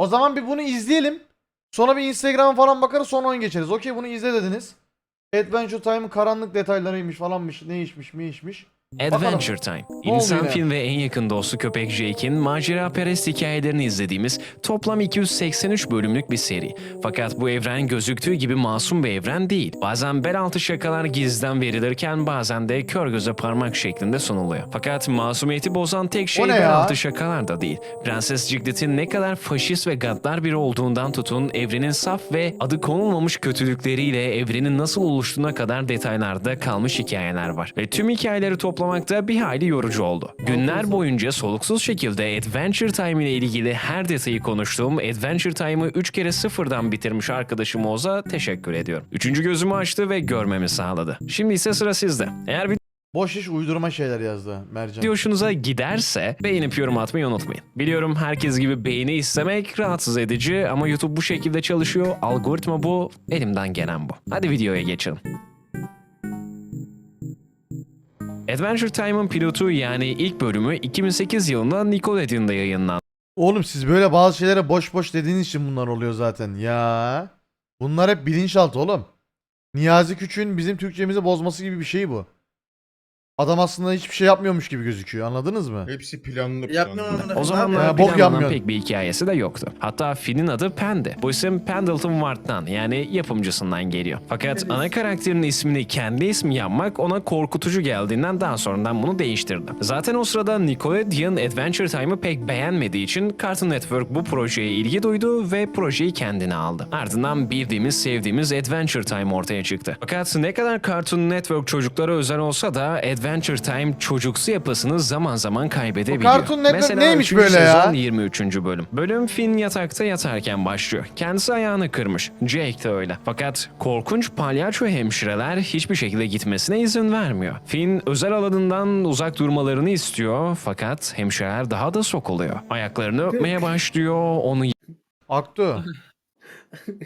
O zaman bir bunu izleyelim. Sonra bir Instagram'a falan bakarız sonra oyun geçeriz. Okey bunu izle dediniz. Adventure Time'ın karanlık detaylarıymış falanmış ne işmiş mi işmiş. Adventure Time. İnsan film ve en yakın dostu köpek Jake'in macera perest hikayelerini izlediğimiz toplam 283 bölümlük bir seri. Fakat bu evren gözüktüğü gibi masum bir evren değil. Bazen bel altı şakalar gizliden verilirken bazen de kör göze parmak şeklinde sunuluyor. Fakat masumiyeti bozan tek şey bel ya? altı şakalar da değil. Prenses Cigdet'in ne kadar faşist ve gaddar biri olduğundan tutun evrenin saf ve adı konulmamış kötülükleriyle evrenin nasıl oluştuğuna kadar detaylarda kalmış hikayeler var. Ve tüm hikayeleri toplamakta bir hayli yorucu oldu. Günler boyunca soluksuz şekilde Adventure Time ile ilgili her detayı konuştuğum Adventure Time'ı 3 kere sıfırdan bitirmiş arkadaşım Oğuz'a teşekkür ediyorum. Üçüncü gözümü açtı ve görmemi sağladı. Şimdi ise sıra sizde. Eğer Boş iş uydurma şeyler yazdı Mercan. Video hoşunuza giderse beğenip yorum atmayı unutmayın. Biliyorum herkes gibi beğeni istemek rahatsız edici ama YouTube bu şekilde çalışıyor. Algoritma bu, elimden gelen bu. Hadi videoya geçelim. Adventure Time'ın pilotu yani ilk bölümü 2008 yılında Nickelodeon'da yayınlandı. Oğlum siz böyle bazı şeylere boş boş dediğiniz için bunlar oluyor zaten. Ya. Bunlar hep bilinçaltı oğlum. Niyazi Küçük'ün bizim Türkçemizi bozması gibi bir şey bu. Adam aslında hiçbir şey yapmıyormuş gibi gözüküyor. Anladınız mı? Hepsi planlı planlı. O zamanlar Ya, yapayım? bok planlanan yapmıyor. pek bir hikayesi de yoktu. Hatta Finn'in adı Pendi. Bu isim Pendleton Ward'dan yani yapımcısından geliyor. Fakat ana karakterin ismini kendi ismi yapmak ona korkutucu geldiğinden daha sonradan bunu değiştirdi. Zaten o sırada Nickelodeon Adventure Time'ı pek beğenmediği için Cartoon Network bu projeye ilgi duydu ve projeyi kendine aldı. Ardından bildiğimiz sevdiğimiz Adventure Time ortaya çıktı. Fakat ne kadar Cartoon Network çocuklara özel olsa da Adventure Time çocuksu yapısını zaman zaman kaybedebiliyor. Cartoon Network Mesela neymiş böyle ya? sezon 23. bölüm. Bölüm Finn yatakta yatarken başlıyor. Kendisi ayağını kırmış. Jake de öyle. Fakat korkunç palyaço hemşireler hiçbir şekilde gitmesine izin vermiyor. Finn özel alanından uzak durmalarını istiyor fakat hemşireler daha da sokuluyor. Ayaklarını öpmeye başlıyor, onu Aktu.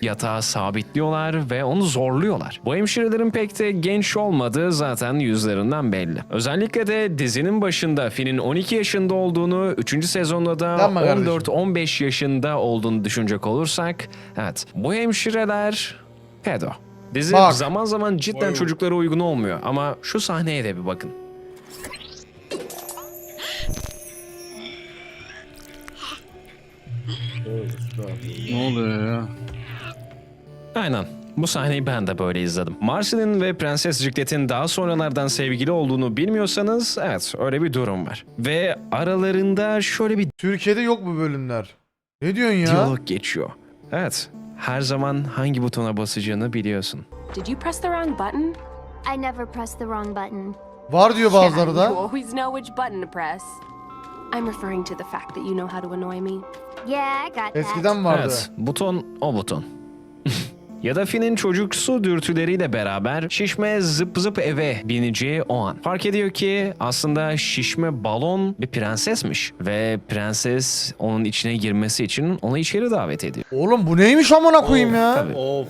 Yatağa sabitliyorlar ve onu zorluyorlar. Bu hemşirelerin pek de genç olmadığı zaten yüzlerinden belli. Özellikle de dizinin başında Finn'in 12 yaşında olduğunu, 3. sezonda da Yapma kardeşim. 14-15 yaşında olduğunu düşünecek olursak, evet bu hemşireler pedo. Dizi Bak. zaman zaman cidden Vay. çocuklara uygun olmuyor ama şu sahneye de bir bakın. Ne oluyor ya? Aynen. Bu sahneyi ben de böyle izledim. Marcel'in ve Prenses Jiglet'in daha sonralardan sevgili olduğunu bilmiyorsanız evet öyle bir durum var. Ve aralarında şöyle bir Türkiye'de yok bu bölümler. Ne diyorsun ya? diyalog geçiyor. Evet, her zaman hangi butona basacağını biliyorsun. Did you press the wrong button? I never pressed the wrong button. Var diyor bazıları you da. always know which button to press. I'm referring to the fact that you know how to annoy me. Yeah, I got that. Eskiden vardı. Evet, buton o buton. ya da Finn'in çocuksu dürtüleriyle beraber şişme zıp zıp eve bineceği o an. Fark ediyor ki aslında şişme balon bir prensesmiş. Ve prenses onun içine girmesi için onu içeri davet ediyor. Oğlum bu neymiş amına koyayım ya? Of.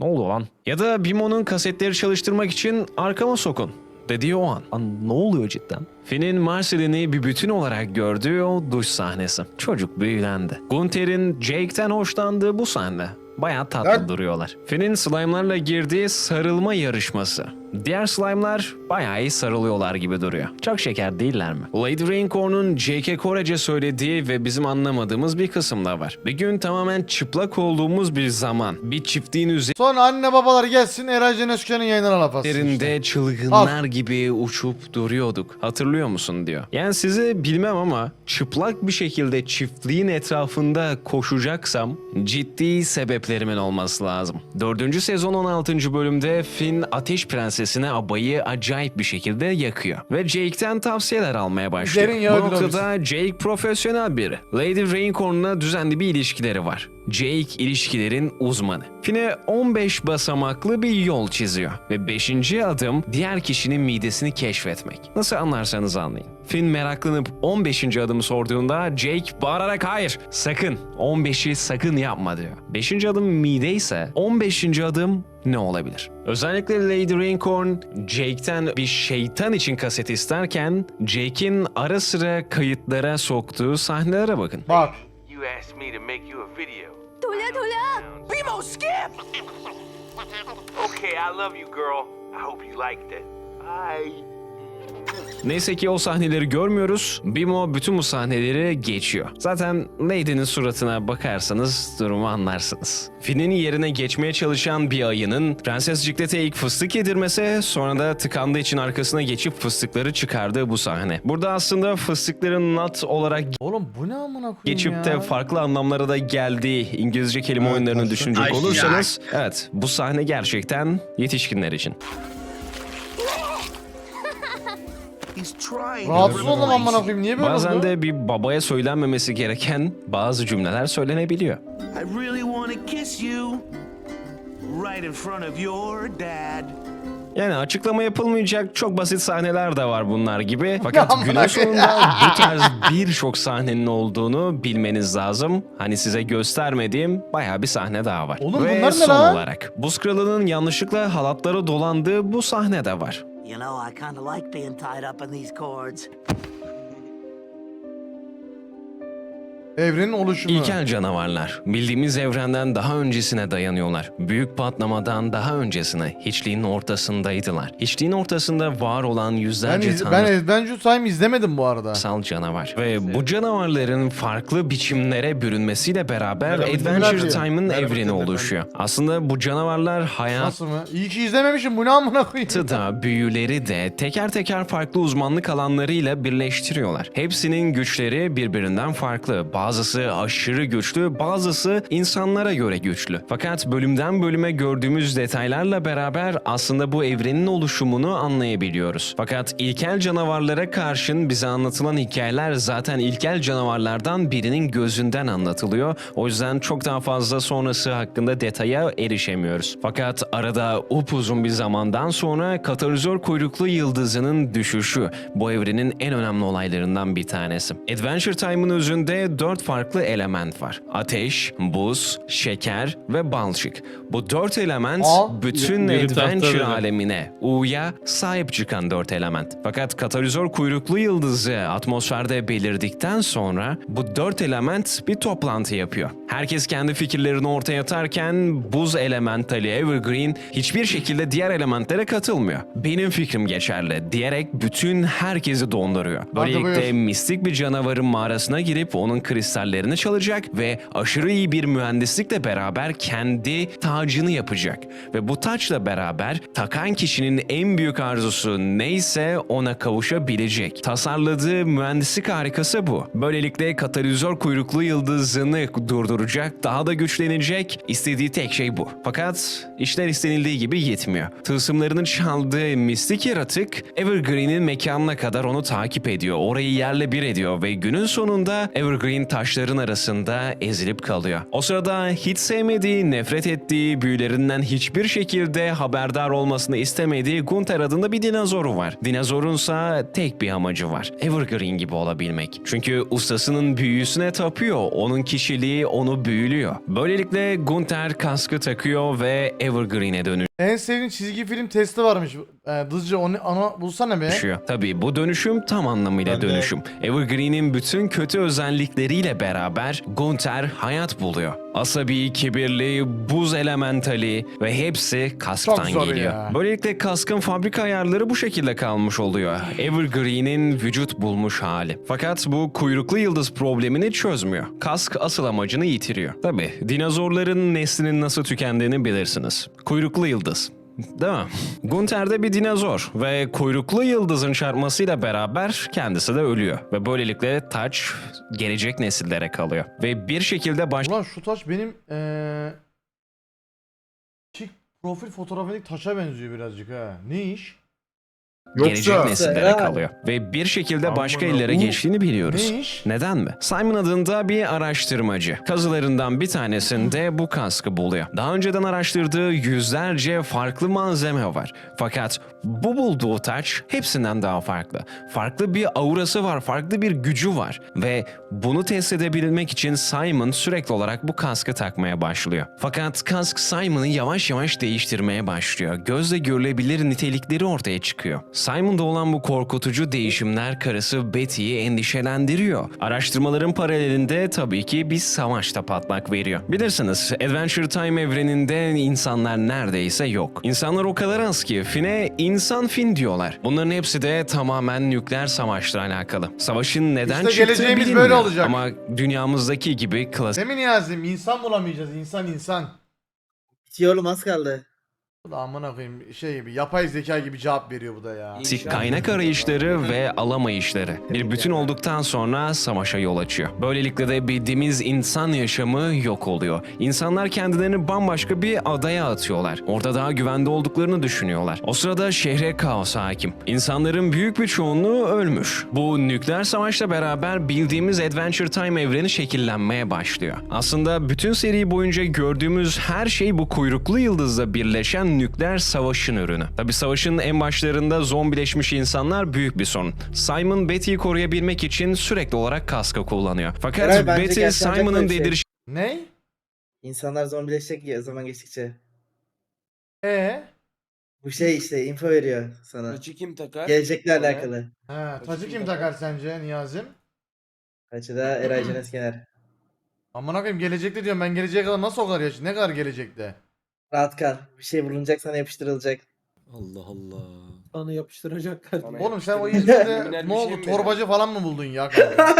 Ne oldu lan? Ya da Bimo'nun kasetleri çalıştırmak için arkama sokun dediği o an. Ne oluyor cidden? Finn'in Marcelin'i bir bütün olarak gördüğü o duş sahnesi. Çocuk büyülendi. Gunther'in Jake'ten hoşlandığı bu sahne. Bayağı tatlı Lan- duruyorlar. Finn'in slime'larla girdiği sarılma yarışması. Diğer slime'lar bayağı iyi sarılıyorlar gibi duruyor. Çok şeker değiller mi? Lady Raincorn'un J.K. Korece söylediği ve bizim anlamadığımız bir kısım da var. Bir gün tamamen çıplak olduğumuz bir zaman bir çiftliğin Sonra anne babalar gelsin Eray Can Özkan'ın yayınına laf atsın işte. üzerinde çılgınlar gibi uçup duruyorduk. Hatırlıyor musun diyor. Yani sizi bilmem ama çıplak bir şekilde çiftliğin etrafında koşacaksam ciddi sebeplerimin olması lazım. Dördüncü sezon 16. bölümde Finn Ateş Prensesine abayı acayip bir şekilde yakıyor. Ve Jake'ten tavsiyeler almaya başlıyor. Üzerin Bu yağı noktada Jake profesyonel biri. Lady Raincorn'la düzenli bir ilişkileri var. Jake ilişkilerin uzmanı. Finn'e 15 basamaklı bir yol çiziyor. Ve 5. adım diğer kişinin midesini keşfetmek. Nasıl anlarsanız anlayın. Finn meraklanıp 15. adımı sorduğunda Jake bağırarak hayır sakın 15'i sakın yapma diyor. 5. adım mide ise 15. adım ne olabilir? Özellikle Lady Raincorn Jake'ten bir şeytan için kaset isterken Jake'in ara sıra kayıtlara soktuğu sahnelere bakın. Bak. You asked me to make you a video. Tulia, Tulia! Bimo, skip! okay, I love you, girl. I hope you liked it. Bye. Neyse ki o sahneleri görmüyoruz. Bimo bütün bu sahneleri geçiyor. Zaten Lady'nin suratına bakarsanız durumu anlarsınız. Finn'in yerine geçmeye çalışan bir ayının Prenses Ciklet'e ilk fıstık yedirmesi sonra da tıkandığı için arkasına geçip fıstıkları çıkardığı bu sahne. Burada aslında fıstıkların nut olarak Oğlum bu ne amına koyayım geçip ya? de farklı anlamlara da geldiği İngilizce kelime oyunlarını düşünecek olursanız evet bu sahne gerçekten yetişkinler için. Rahatsız oldum amına koyayım. Niye böyle Bazen de bir babaya söylenmemesi gereken bazı cümleler söylenebiliyor. I really want to kiss you. Right in front of your dad. Yani açıklama yapılmayacak çok basit sahneler de var bunlar gibi. Fakat günün sonunda bu tarz birçok sahnenin olduğunu bilmeniz lazım. Hani size göstermediğim bayağı bir sahne daha var. Oğlum Ve bunlar ne son lan? olarak Buz Kralı'nın yanlışlıkla halatlara dolandığı bu sahne de var. You know, I kind of like being tied up in these cords. Evrenin oluşumu. İlkel canavarlar. Bildiğimiz evrenden daha öncesine dayanıyorlar. Büyük patlamadan daha öncesine hiçliğin ortasındaydılar. Hiçliğin ortasında var olan Ben, yüzlerce iz- tanrı ben Adventure Time izlemedim bu arada. sal canavar. Ve bu canavarların farklı biçimlere bürünmesiyle beraber Merhaba, Adventure Tümer. Time'ın Merhaba, evreni Tümer. oluşuyor. Aslında bu canavarlar hayatı Nasıl mı? İyi ki izlememişim. Bu ne amına koyayım? da büyüleri de teker teker farklı uzmanlık alanlarıyla birleştiriyorlar. Hepsinin güçleri birbirinden farklı. Bazısı aşırı güçlü, bazısı insanlara göre güçlü. Fakat bölümden bölüme gördüğümüz detaylarla beraber aslında bu evrenin oluşumunu anlayabiliyoruz. Fakat ilkel canavarlara karşın bize anlatılan hikayeler zaten ilkel canavarlardan birinin gözünden anlatılıyor. O yüzden çok daha fazla sonrası hakkında detaya erişemiyoruz. Fakat arada upuzun bir zamandan sonra katalizör kuyruklu yıldızının düşüşü bu evrenin en önemli olaylarından bir tanesi. Adventure Time'ın özünde dört farklı element var. Ateş, buz, şeker ve balçık. Bu dört element Aa, bütün y- Adventure alemine, U'ya sahip çıkan dört element. Fakat katalizör kuyruklu yıldızı atmosferde belirdikten sonra bu dört element bir toplantı yapıyor. Herkes kendi fikirlerini ortaya atarken buz elementali Evergreen hiçbir şekilde diğer elementlere katılmıyor. Benim fikrim geçerli diyerek bütün herkesi donduruyor. Böylelikle mistik bir canavarın mağarasına girip onun kristallerini çalacak ve aşırı iyi bir mühendislikle beraber kendi tacını yapacak. Ve bu taçla beraber takan kişinin en büyük arzusu neyse ona kavuşabilecek. Tasarladığı mühendislik harikası bu. Böylelikle katalizör kuyruklu yıldızını durduracak, daha da güçlenecek. İstediği tek şey bu. Fakat işler istenildiği gibi gitmiyor. Tılsımlarını çaldığı mistik yaratık Evergreen'in mekanına kadar onu takip ediyor. Orayı yerle bir ediyor ve günün sonunda Evergreen taşların arasında ezilip kalıyor. O sırada hiç sevmediği, nefret ettiği, büyülerinden hiçbir şekilde haberdar olmasını istemediği Gunther adında bir dinozoru var. Dinozorunsa tek bir amacı var. Evergreen gibi olabilmek. Çünkü ustasının büyüsüne tapıyor. Onun kişiliği onu büyülüyor. Böylelikle Gunther kaskı takıyor ve Evergreen'e dönüşüyor. En sevdiğim çizgi film testi varmış. Ee, Dızcı onu, onu bulsana be. Tabii bu dönüşüm tam anlamıyla Ben de- dönüşüm. Evergreen'in bütün kötü özellikleriyle beraber Gunther hayat buluyor. Asabi, kibirli, buz elementali ve hepsi kasktan Çok zor geliyor. ya. Böylelikle kaskın fabrika ayarları bu şekilde kalmış oluyor. Evergreen'in vücut bulmuş hali. Fakat bu kuyruklu yıldız problemini çözmüyor. Kask asıl amacını yitiriyor. Tabii dinozorların neslinin nasıl tükendiğini bilirsiniz. Kuyruklu yıldız. Değil mi? Gunther de bir dinozor ve kuyruklu yıldızın çarpmasıyla beraber kendisi de ölüyor. Ve böylelikle taç gelecek nesillere kalıyor. Ve bir şekilde baş Ulan şu taş benim ee... Çik profil fotoğrafındaki taşa benziyor birazcık ha. Ne iş? Gelecek nesillere kalıyor. Ve bir şekilde başka Amına- ellere Bu- geçtiğini biliyoruz. Ne iş? Neden mi? Simon adında bir araştırmacı. Kazılarından bir tanesinde bu kaskı buluyor. Daha önceden araştırdığı yüzlerce farklı malzeme var. Fakat bu bulduğu taç hepsinden daha farklı. Farklı bir aurası var, farklı bir gücü var. Ve bunu test edebilmek için Simon sürekli olarak bu kaskı takmaya başlıyor. Fakat kask Simon'ı yavaş yavaş değiştirmeye başlıyor. Gözle görülebilir nitelikleri ortaya çıkıyor. Simon'da olan bu korkutucu değişimler karısı Betty'yi endişelendiriyor. Araştırmaların paralelinde tabii ki bir savaş da patlak veriyor. Bilirsiniz Adventure Time evreninde insanlar neredeyse yok. İnsanlar o kadar az ki Finn'e insan Finn diyorlar. Bunların hepsi de tamamen nükleer savaşla alakalı. Savaşın neden İşte çıktığı geleceğimiz bilinmiyor. böyle olacak. Ama dünyamızdaki gibi klasik Değil mi Niyazi'm? İnsan bulamayacağız. İnsan insan. Bitiyor oğlum az kaldı. Amına koyayım şey gibi yapay zeka gibi cevap veriyor bu da ya. Klasik kaynak arayışları ve alamayışları bir bütün olduktan sonra savaşa yol açıyor. Böylelikle de bildiğimiz insan yaşamı yok oluyor. İnsanlar kendilerini bambaşka bir adaya atıyorlar. Orada daha güvende olduklarını düşünüyorlar. O sırada şehre kaos hakim. İnsanların büyük bir çoğunluğu ölmüş. Bu nükleer savaşla beraber bildiğimiz Adventure Time evreni şekillenmeye başlıyor. Aslında bütün seri boyunca gördüğümüz her şey bu kuyruklu yıldızla birleşen nükleer savaşın ürünü. Tabi savaşın en başlarında zombileşmiş insanlar büyük bir sorun. Simon Betty'yi koruyabilmek için sürekli olarak kaska kullanıyor. Fakat Eray, bence Betty gerçekten Simon'ın şey. dedirişi Ne? İnsanlar zombileşecek ya zaman geçtikçe. E Bu şey işte info veriyor sana. Maçı kim takar? Gelecekle Sonra- alakalı. He, tacı kim takar sence Niyazim? Açıda Eray Can Eskener. Amına koyayım gelecekte diyorum ben geleceğe kadar nasıl o kadar yaş? Ne kadar gelecekte? Rahat kal. Bir şey bulunacak sana yapıştırılacak. Allah Allah. Sana yapıştıracaklar. Sana Oğlum sen o. İzmir'de Kriminal bir ne şey oldu mi torbacı falan mı buldun ya kanka?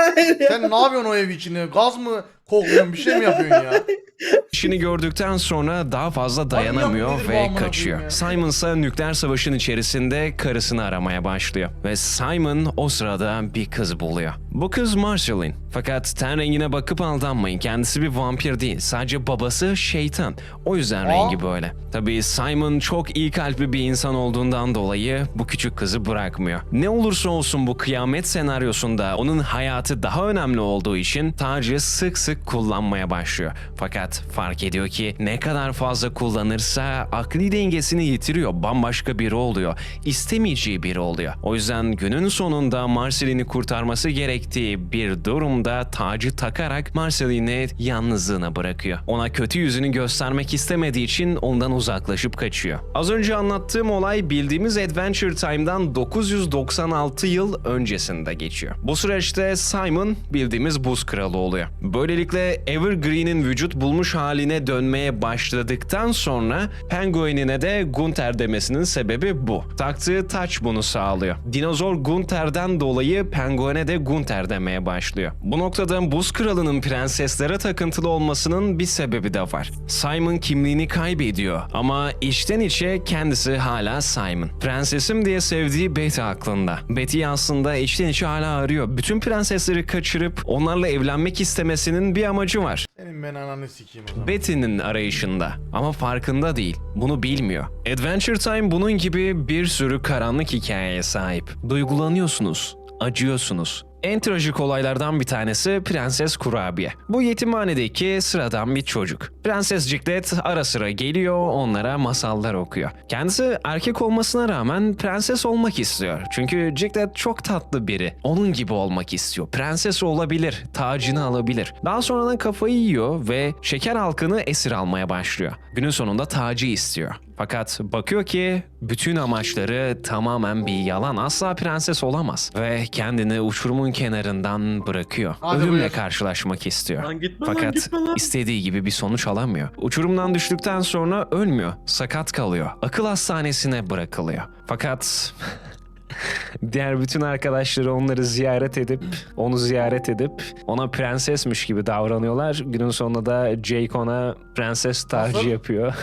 sen ne yapıyorsun o ev içinde? Gaz mı kokluyorsun? Bir şey mi yapıyorsun ya? İşini gördükten sonra daha fazla nedir dayanamıyor bu ve amına kaçıyor. koyayım? Simon ise nükleer savaşın içerisinde karısını aramaya başlıyor. Ve Simon o sırada bir kız buluyor. Bu kız Marceline. Fakat ten rengine bakıp aldanmayın. Kendisi bir vampir değil. Sadece babası şeytan. O yüzden rengi böyle. Tabii Simon çok iyi kalpli bir insan olduğundan dolayı bu küçük kızı bırakmıyor. Ne olursa olsun bu kıyamet senaryosunda onun hayatı daha önemli olduğu için tacı sık sık kullanmaya başlıyor. Fakat fark ediyor ki ne kadar fazla kullanırsa akli dengesini yitiriyor. Bambaşka biri oluyor. İstemeyeceği biri oluyor. O yüzden günün sonunda Marceline'i kurtarması gerektiği bir durumda tacı takarak Marceline'i yalnızlığına bırakıyor. Ona kötü yüzünü göstermek istemediği için ondan uzaklaşıp kaçıyor. Az önce anlattığım olay bildiğimiz Adventure Time'dan 996 yıl öncesinde geçiyor. Bu süreçte Simon bildiğimiz buz kralı oluyor. Böylelikle Evergreen'in vücut bulmuş haline dönmeye başladıktan sonra Penguin'ine de Gunther demesinin sebebi bu. Taktığı taç bunu sağlıyor. Dinozor Gunther'den dolayı Penguin'e de Gunther demeye başlıyor. Bu noktada buz kralının prenseslere takıntılı olmasının bir sebebi de var. Simon kimliğini kaybediyor ama içten içe kendisi hala Simon. Prensesim diye sevdiği Betty aklında. Betty aslında içten içe hala arıyor. Bütün prensesleri kaçırıp onlarla evlenmek istemesinin bir amacı var. Senin ben ananı sikeyim o zaman. Betty'nin arayışında ama farkında değil. Bunu bilmiyor. Adventure Time bunun gibi bir sürü karanlık hikayeye sahip. Duygulanıyorsunuz, acıyorsunuz. En trajik olaylardan bir tanesi Prenses Kurabiye. Bu yetimhanedeki sıradan bir çocuk. Prenses Ciklet ara sıra geliyor, onlara masallar okuyor. Kendisi erkek olmasına rağmen prenses olmak istiyor. Çünkü Ciklet çok tatlı biri. Onun gibi olmak istiyor. Prenses olabilir, tacını alabilir. Daha sonra kafayı yiyor ve şeker halkını esir almaya başlıyor. Günün sonunda tacı istiyor. Fakat bakıyor ki bütün amaçları tamamen bir yalan. Asla prenses olamaz. Ve kendini uçurumun kenarından bırakıyor. Hadi Ölümle buyur. karşılaşmak istiyor. Lan gitme lan Fakat gitme lan. istediği gibi bir sonuç alamıyor. Uçurumdan düştükten sonra ölmüyor. Sakat kalıyor. Akıl hastanesine bırakılıyor. Fakat Diğer bütün arkadaşları onları ziyaret edip, onu ziyaret edip ona prensesmiş gibi davranıyorlar. Günün sonunda da Jake ona prenses tacı yapıyor.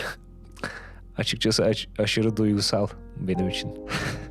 Açıkçası aç- aşırı duygusal benim için.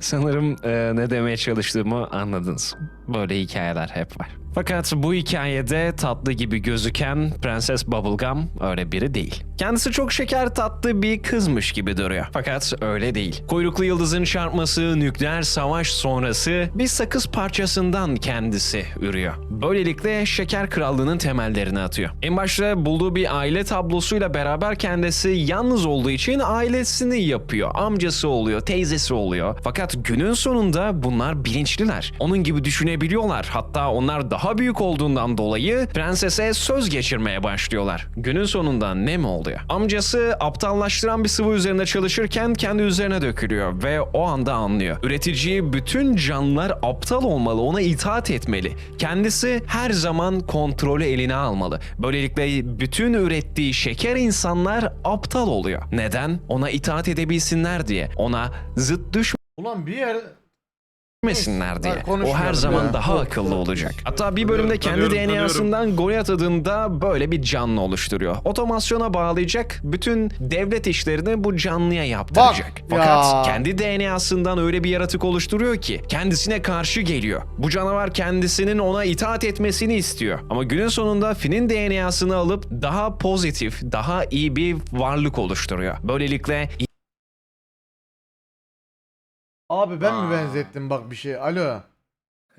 Sanırım e, ne demeye çalıştığımı anladınız. Böyle hikayeler hep var. Fakat bu hikayede tatlı gibi gözüken Prenses Bubblegum öyle biri değil. Kendisi çok şeker tatlı bir kızmış gibi duruyor. Fakat öyle değil. Kuyruklu yıldızın çarpması, nükleer savaş sonrası bir sakız parçasından kendisi ürüyor. Böylelikle şeker krallığının temellerini atıyor. En başta bulduğu bir aile tablosuyla beraber kendisi yalnız olduğu için ailesini yapıyor. Amcası oluyor, teyzesi oluyor. Fakat günün sonunda bunlar bilinçliler. Onun gibi düşünebiliyorlar. Hatta onlar daha büyük olduğundan dolayı prensese söz geçirmeye başlıyorlar. Günün sonunda ne mi oluyor? Amcası aptallaştıran bir sıvı üzerinde çalışırken kendi üzerine dökülüyor ve o anda anlıyor. Üretici bütün canlılar aptal olmalı, ona itaat etmeli. Kendisi her zaman kontrolü eline almalı. Böylelikle bütün ürettiği şeker insanlar aptal oluyor. Neden? Ona itaat edebilsinler diye. Ona zıt Ulan bir yer düşmesinler Neyse, diye. O her zaman ya. daha akıllı olacak. Hatta bir bölümde kendi tanıyorum, tanıyorum. DNA'sından Goliath adında böyle bir canlı oluşturuyor. Otomasyona bağlayacak, bütün devlet işlerini bu canlıya yaptıracak. Bak Fakat ya. kendi DNA'sından öyle bir yaratık oluşturuyor ki kendisine karşı geliyor. Bu canavar kendisinin ona itaat etmesini istiyor. Ama günün sonunda Finn'in DNA'sını alıp daha pozitif, daha iyi bir varlık oluştururuyor. Böylelikle Abi ben mi benzettim bak bir şey. Alo.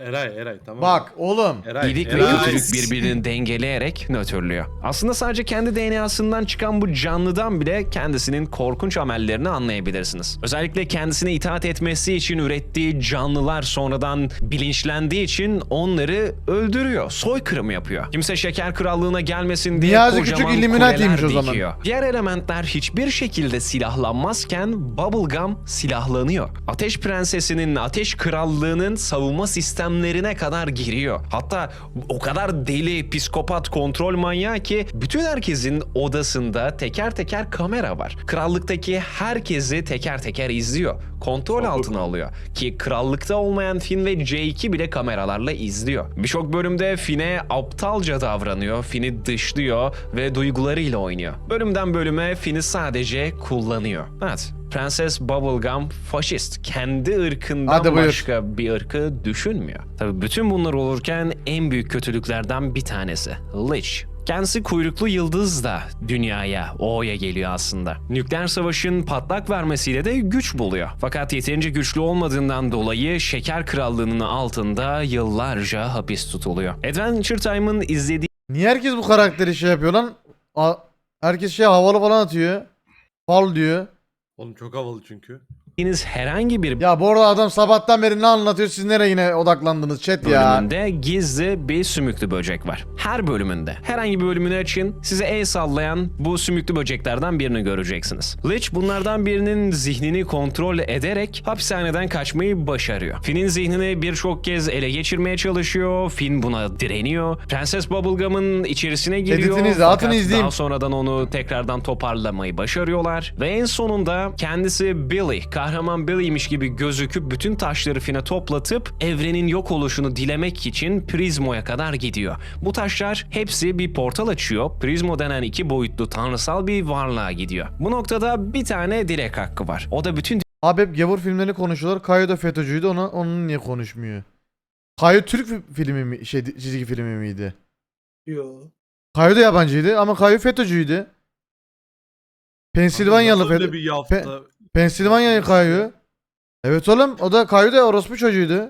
Eray Eray tamam. Bak oğlum. Eray, İyilik ve Eray. kötülük birbirini dengeleyerek nötrlüyor. Aslında sadece kendi DNA'sından çıkan bu canlıdan bile kendisinin korkunç amellerini anlayabilirsiniz. Özellikle kendisine itaat etmesi için ürettiği canlılar sonradan bilinçlendiği için onları öldürüyor, soykırım yapıyor. Kimse şeker krallığına gelmesin diye Niyazi kocaman Küçük Illuminati'ymiş kuleler o zaman. dikiyor. Diğer elementler hiçbir şekilde silahlanmazken Bubblegum silahlanıyor. Ateş Prensesi'nin, Ateş Krallığı'nın savunma sistemlerine kadar giriyor. Hatta o kadar deli, psikopat, kontrol manyağı ki bütün herkesin odasında teker teker kamera var. Krallıktaki herkesi teker teker izliyor. Kontrol altına alıyor. Ki krallıkta olmayan Finn ve Jake'i bile kameralarla izliyor. Birçok bölümde Finn'e aptalca davranıyor, Finn'i dışlıyor ve duygularıyla oynuyor. Bölümden bölüme Finn'i sadece kullanıyor. Evet, Prenses Bubblegum faşist. Kendi ırkından Hadi buyur. başka bir ırkı düşünmüyor. Tabii bütün bunlar olurken en büyük kötülüklerden bir tanesi. Lich. Kendisi kuyruklu yıldız da dünyaya, O'ya geliyor aslında. Nükleer savaşın patlak vermesiyle de güç buluyor. Fakat yeterince güçlü olmadığından dolayı Şeker Krallığı'nın altında yıllarca hapis tutuluyor. Adventure Time'ın izlediği Niye herkes bu karakteri şey yapıyor lan? A- herkes şey havalı falan atıyor. Fal diyor. Oğlum çok havalı çünkü. Herhangi bir Ya bu arada adam sabahtan beri ne anlatıyor siz nereye yine odaklandınız chat ya. bölümünde gizli bir sümüklü böcek var. Her bölümünde. Herhangi bir bölümünü açın. Size el sallayan bu sümüklü böceklerden birini göreceksiniz. Lich bunlardan birinin zihnini kontrol ederek hapishaneden kaçmayı başarıyor. Finn'in zihnini birçok kez ele geçirmeye çalışıyor. Finn buna direniyor. Prenses Bubblegum'ın içerisine giriyor. Editini izle, atın Fakat izleyeyim. Daha sonradan onu tekrardan toparlamayı başarıyorlar. Ve en sonunda kendisi Billy, kahraman Billy'miş gibi gözüküp bütün taşları Finn'e toplatıp evrenin yok oluşunu dilemek için Prizmo'ya kadar gidiyor. Bu taşlar hepsi bir portal açıyor. Prizmo denen iki boyutlu tanrısal bir varlığa gidiyor. Bu noktada bir tane dilek hakkı var. O da bütün Abi hep gavur filmlerini konuşuyorlar. Kayo da FETÖ'cüydü ona, onun niye konuşmuyor? Kayo Türk fi- filmi mi, şey çizgi filmi miydi? Yo. Kayo da yabancıydı ama Kayo FETÖ'cüydü. Pensilvanyalı FETÖ. bir yafta. Pensilvanya Kayo. Evet oğlum o da Kayo da orospu çocuğuydu.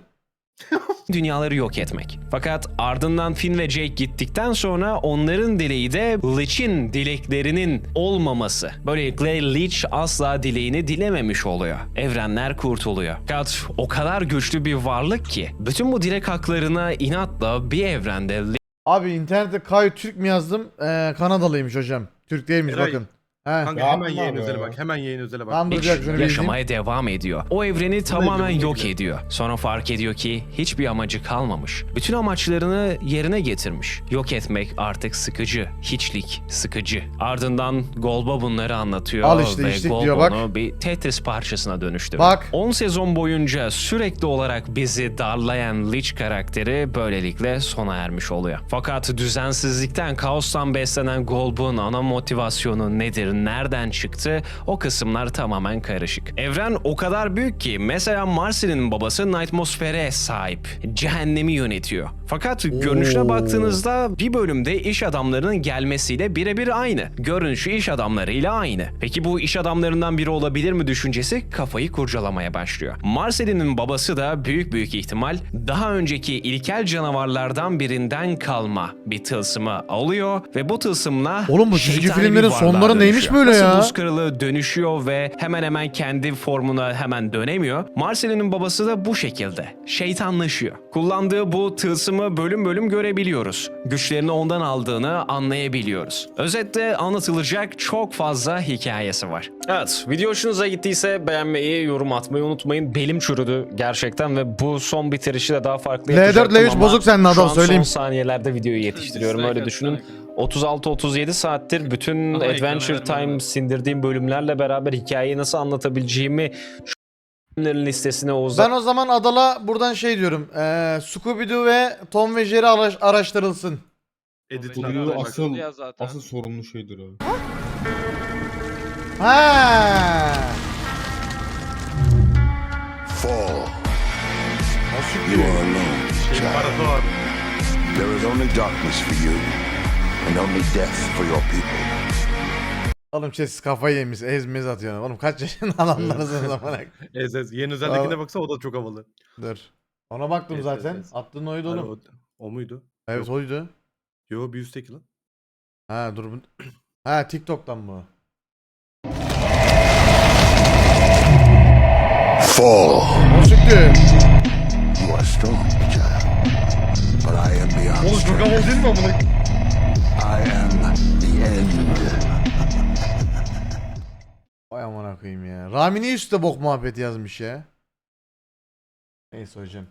dünyaları yok etmek. Fakat ardından Finn ve Jake gittikten sonra onların dileği de Lich'in dileklerinin olmaması. Böylelikle Lich asla dileğini dilememiş oluyor. Evrenler kurtuluyor. Fakat o kadar güçlü bir varlık ki bütün bu dilek haklarına inatla bir evrende Abi internette Kayo Türk mi yazdım? Ee, Kanadalıymış hocam. Türk değilmiş Eray, bakın. He. Kanka hemen yayın özele bak. Hemen yayın özele bak. Tamam dur bir Lich dakika şunu bir izleyeyim. yaşamaya devam ediyor. O evreni tamamen güzel, yok güzel. ediyor. Sonra fark ediyor ki hiçbir amacı kalmamış. Bütün amaçlarını yerine getirmiş. Yok etmek artık sıkıcı. Hiçlik sıkıcı. Ardından Golba bunları anlatıyor Al işte, ve içlik Golba diyor, bak. onu bir Tetris parçasına dönüştürüyor. Bak. 10 sezon boyunca sürekli olarak bizi darlayan Lich karakteri böylelikle sona ermiş oluyor. Fakat düzensizlikten, kaostan beslenen Golb'un ana motivasyonu nedir, nereden çıktı o kısımlar tamamen karışık. Evren o kadar büyük ki mesela Marcy'nin babası Nightmosfer'e sahip. Cehennemi yönetiyor. Fakat görünüşüne baktığınızda bir bölümde iş adamlarının gelmesiyle birebir aynı. Görünüşü iş adamlarıyla aynı. Peki bu iş adamlarından biri olabilir mi düşüncesi kafayı kurcalamaya başlıyor. Marcelin'in babası da büyük büyük ihtimal daha önceki ilkel canavarlardan birinden kalma bir tılsımı alıyor ve bu tılsımla Oğlum bu çizgi filmlerin sonları neymiş neymiş böyle Nasıl ya? buz kralı dönüşüyor ve hemen hemen kendi formuna hemen dönemiyor. Marcelin'in babası da bu şekilde. Şeytanlaşıyor. Kullandığı bu tılsımı bölüm bölüm görebiliyoruz. Güçlerini ondan aldığını anlayabiliyoruz. Özetle anlatılacak çok fazla hikayesi var. Evet, video hoşunuza gittiyse beğenmeyi, yorum atmayı unutmayın. Belim çürüdü gerçekten ve bu son bitirişi de daha farklı L4, yapacaktım L3 ama bozuk senin şu adam, an söyleyeyim. son saniyelerde videoyu yetiştiriyorum öyle düşünün. 36-37 saattir bütün Ama ekrana Adventure Time sindirdiğim bölümlerle beraber hikayeyi nasıl anlatabileceğimi şu bölümlerin listesine Oğuz'a Ben o zaman Adal'a buradan şey diyorum. Eee Scooby-Doo ve Tom ve Jerry araş- araştırılsın. Bak. asıl asıl sorumlu şeydir o. Ha. Fall. You are alone, child. İmparator. There is only darkness for you, and only death for your people. Oğlum şey siz kafayı yemiş ezmez atıyorsun. Oğlum kaç yaşında adamlarısınız zaman. Ez ez. Yeni özellikine baksa o da çok havalı. Dur. Ona baktım Ez, zaten. ez, ez. Attığın oydu Hani oğlum. o, o muydu? Evet Yok. oydu. Yo bir üstteki lan. Ha dur. bu- Ha TikTok'tan bu. Fall. O siktir. You are strong, child. But I am beyond Oğlum çok strength. havalı değil mi amına? Vay amına koyayım ya. Rami niye üstte bok muhabbeti yazmış ya? Neyse hocam.